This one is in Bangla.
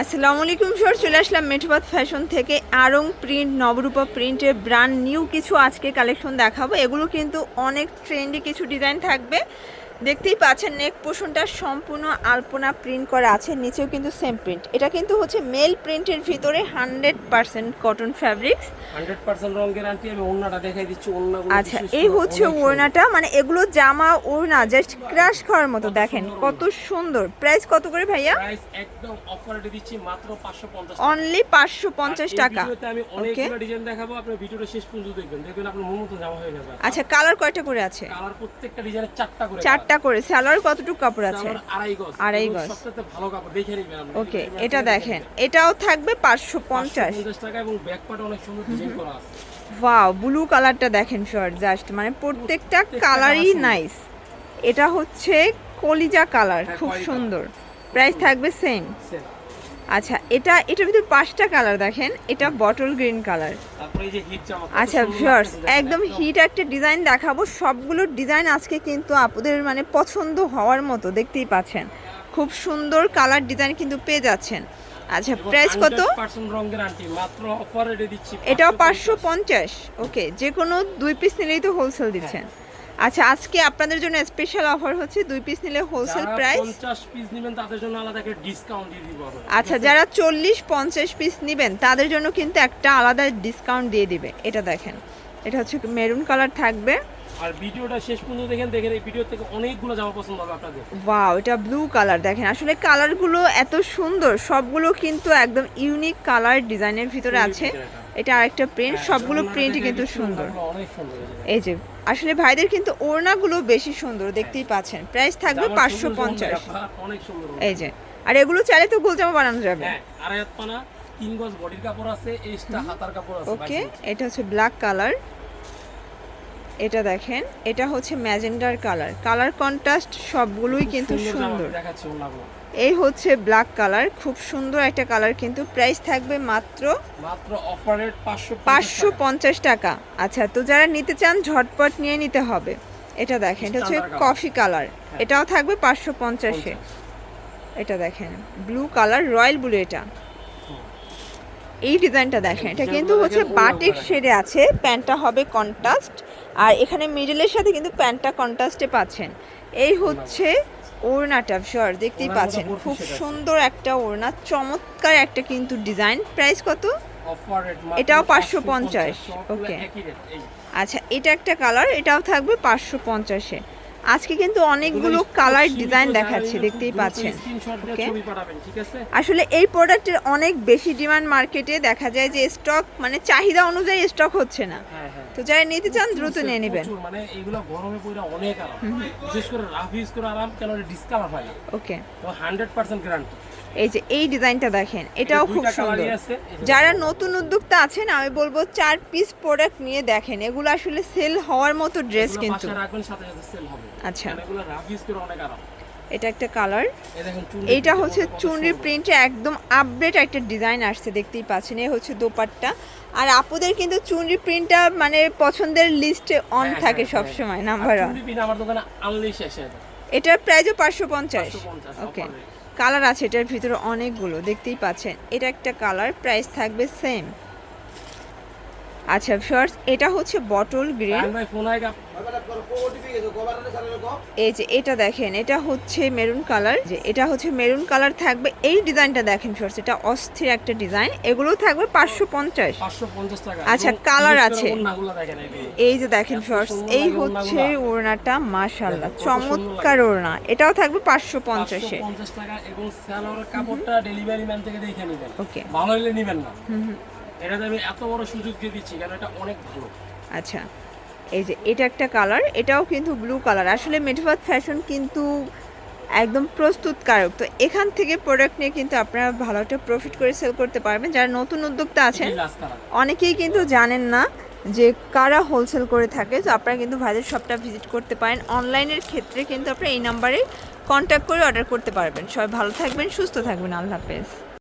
আসসালামু আলাইকুম স্যার চলে আসলাম মেঠবাদ ফ্যাশন থেকে। আরং প্রিন্ট, নবরূপা প্রিন্টের ব্র্যান্ড নিউ কিছু আজকে কালেকশন দেখাবো। এগুলো কিন্তু অনেক ট্রেন্ডি কিছু ডিজাইন থাকবে। দেখতেই পাচ্ছেন নেক পোষণটা সম্পূর্ণ আলপনা প্রিন্ট করা আছে নিচেও কিন্তু সেম প্রিন্ট এটা কিন্তু হচ্ছে মেল প্রিন্টের ভিতরে hundred percent cotton fabrics hundred percent আমি ওড়নাটা দেখাই দিচ্ছি আচ্ছা এই হচ্ছে ওড়নাটা মানে এগুলো জামা ওড়না জাস্ট ক্রাশ খাওয়ার মতো দেখেন কত সুন্দর। প্রাইস কত করে ভাইয়া? প্রাইস একদম অফার দিচ্ছি মাত্র 550 অনলি পাঁচশো পঞ্চাশ টাকা। ভিডিওতে আমি অনেকগুলো ডিজাইন দেখাবো আপনি ভিডিওটা শেষ পর্যন্ত দেখবেন। দেখবেন আপনার মন মতো জামা হয়ে যাবে। আচ্ছা কালার কয়টা করে আছে? কালার প্রত্যেকটা ডিজাইনের চারটা করে চারটা করে সালোয়ার কতটুকু কাপড় আছে? আড়াই গজ। ভালো কাপড় দেখে নিবেন ওকে এটা দেখেন। এটাও থাকবে পাঁচশো পঞ্চাশ। 550 টাকা এবং ব্যাক অনেক সুন্দর ডিজাইন করা আছে। ওয়াও ব্লু কালারটা দেখেন শর্ট জাস্ট মানে প্রত্যেকটা কালারই নাইস এটা হচ্ছে কলিজা কালার হ্যাঁ, খুব সুন্দর। প্রাইস থাকবে সেম। আচ্ছা এটা এটার ভিতরে পাঁচটা কালার দেখেন এটা বটল গ্রিন কালার আচ্ছা ভিউয়ার্স একদম হিট একটা ডিজাইন দেখাবো। সবগুলো ডিজাইন আজকে কিন্তু আপনাদের মানে পছন্দ হওয়ার মতো দেখতেই পাচ্ছেন। খুব সুন্দর কালার ডিজাইন কিন্তু পেয়ে যাচ্ছেন। আচ্ছা প্রাইস কত? 100% রং গ্যারান্টি মাত্র অফার রেটে দিচ্ছি এটাও পাঁচশো পঞ্চাশ। ওকে যে কোনো দুই পিস নিলেই তো হোলসেল দিচ্ছেন। আচ্ছা আজকে আপনাদের জন্য স্পেশাল অফার হচ্ছে দুই পিস নিলে হোলসেল প্রাইস 50 পিস নেবেন তাদের জন্য আলাদা একটা ডিসকাউন্ট দিয়ে দিব আচ্ছা যারা চল্লিশ পঞ্চাশ পিস নেবেন তাদের জন্য কিন্তু একটা আলাদা ডিসকাউন্ট দিয়ে দিবে। এটা দেখেন এটা হচ্ছে মেরুন কালার থাকবে। আর ভিডিওটা শেষ পর্যন্ত দেখেন দেখেন এই ভিডিও থেকে অনেকগুলো জামা পছন্দ হবে আপনাদের। ওয়াও এটা ব্লু কালার দেখেন। আসলে কালারগুলো এত সুন্দর সবগুলো কিন্তু একদম ইউনিক কালার ডিজাইনের ভিতরে আছে। এটা। আরেকটা প্রিন্ট হ্যাঁ, সবগুলো প্রিন্টই কিন্তু সুন্দর। এই যে। আসলে ভাইদের কিন্তু ওড়নাগুলো বেশি সুন্দর দেখতেই পাচ্ছেন। প্রাইস থাকবে পাঁচশো পঞ্চাশ। এই যে আর এগুলো চাইলে তো গোলজামা বানানো যাবে। হ্যাঁ ওকে এটা হচ্ছে ব্ল্যাক কালার এটা দেখেন এটা হচ্ছে ম্যাজেন্ডার কালার কালার কন্ট্রাস্ট সবগুলোই কিন্তু সুন্দর এই হচ্ছে ব্ল্যাক কালার খুব সুন্দর একটা কালার কিন্তু প্রাইস থাকবে মাত্র মাত্র অফার রেট 550 পাঁচশো টাকা। পঞ্চাশ টাকা। আচ্ছা তো যারা নিতে চান ঝটপট নিয়ে নিতে হবে। এটা দেখেন এটা হচ্ছে কফি কালার এটাও থাকবে পাঁচশো পঞ্চাশে। এটা দেখেন ব্লু কালার রয়্যাল ব্লু এটা। এই ডিজাইনটা দেখেন এটা কিন্তু হচ্ছে বাটিক শেডে আছে প্যান্টটা হবে কন্ট্রাস্ট আর এখানে মিডলের সাথে কিন্তু প্যান্টটা কন্ট্রাস্টে পাচ্ছেন। এই হচ্ছে ওড়নাটা শিওর দেখতেই পাচ্ছেন। খুব সুন্দর একটা ওড়না চমৎকার একটা কিন্তু ডিজাইন। প্রাইস কত? এটাও পাঁচশো পঞ্চাশ। ওকে। আচ্ছা এটা একটা কালার এটাও থাকবে পাঁচশো পঞ্চাশে। আজকে কিন্তু অনেকগুলো কালার ডিজাইন দেখাচ্ছি দেখতেই পাচ্ছেন। আসলে এই প্রোডাক্টের অনেক বেশি ডিমান্ড মার্কেটে দেখা যায় যে স্টক মানে চাহিদা অনুযায়ী স্টক হচ্ছে না। হ্যাঁ হ্যাঁ। তো যারা নিতে চান দ্রুত নিয়ে নেবেন। মানে এগুলো গরমে পড়ে অনেক আরাম। বিশেষ করে রাফ ইউজ করে আরাম হয় না। ওকে তো হান্ড্রেড পার্সেন্ট গ্যারান্টি এই যে এই ডিজাইনটা দেখেন এটাও খুব সুন্দর। যারা নতুন উদ্যোক্তা আছেন আমি বলব চার পিস প্রোডাক্ট নিয়ে দেখেন এগুলো আসলে সেল হওয়ার মতো ড্রেস কিন্তু। সাথে সাথে সেল হবে। আচ্ছা। এটা একটা কালার এইটা হচ্ছে মধ্যে কত চুনরি সুন্দর। প্রিন্টে একদম আপডেট একটা ডিজাইন আসছে দেখতেই পাচ্ছেন। এই হচ্ছে দোপাট্টা। আর আপুদের কিন্তু চুনরি প্রিন্টটা মানে পছন্দের লিস্টে অন হ্যাঁ, থাকে হ্যাঁ, সব। সময় নাম্বার ওয়ান এটার প্রাইসও পাঁচশো পঞ্চাশ। ওকে কালার আছে এটার ভিতরে অনেকগুলো দেখতেই পাচ্ছেন। এটা একটা কালার প্রাইস থাকবে সেম আচ্ছা ফার্স্ট এটা হচ্ছে বটল গ্রিন এই যে এটা দেখেন এটা হচ্ছে মেরুন কালার যে এটা হচ্ছে মেরুন কালার থাকবে। এই ডিজাইনটা দেখেন ফার্স্ট এটা অস্থির একটা ডিজাইন। এগুলো থাকবে পাঁচশো পঞ্চাশ। আচ্ছা, করে আছে। এই যে। দেখেন এত এই হচ্ছে ওড়নাটা মাশাল্লাহ চমৎকার ওড়না। এটাও থাকবে পাঁচশো পঞ্চাশে। 550 টাকা এবং সালোয়ারের কাপড়টা ডেলিভারি ম্যান থেকে দেখে নেবেন। ওকে। ভালো হলে নেবেন না। এটাতে আমি এত বড় সুযোগ দিয়ে দিচ্ছি কারণ এটা অনেক ভালো। আচ্ছা। এই যে এটা একটা কালার এটাও কিন্তু ব্লু কালার আসলে মেঠবাদ ফ্যাশন কিন্তু একদম প্রস্তুতকারক। তো এখান থেকে প্রোডাক্ট নিয়ে কিন্তু আপনারা ভালো একটা প্রফিট করে সেল করতে পারবেন। যারা নতুন উদ্যোক্তা আছেন অনেকেই কিন্তু জানেন না যে কারা হোলসেল করে থাকে। তো আপনারা কিন্তু ভাইদের শপটা ভিজিট করতে পারেন। অনলাইনের ক্ষেত্রে কিন্তু আপনারা এই নাম্বারে কন্ট্যাক্ট করে অর্ডার করতে পারবেন। সবাই ভালো থাকবেন সুস্থ থাকবেন। আল্লাহ হাফেজ।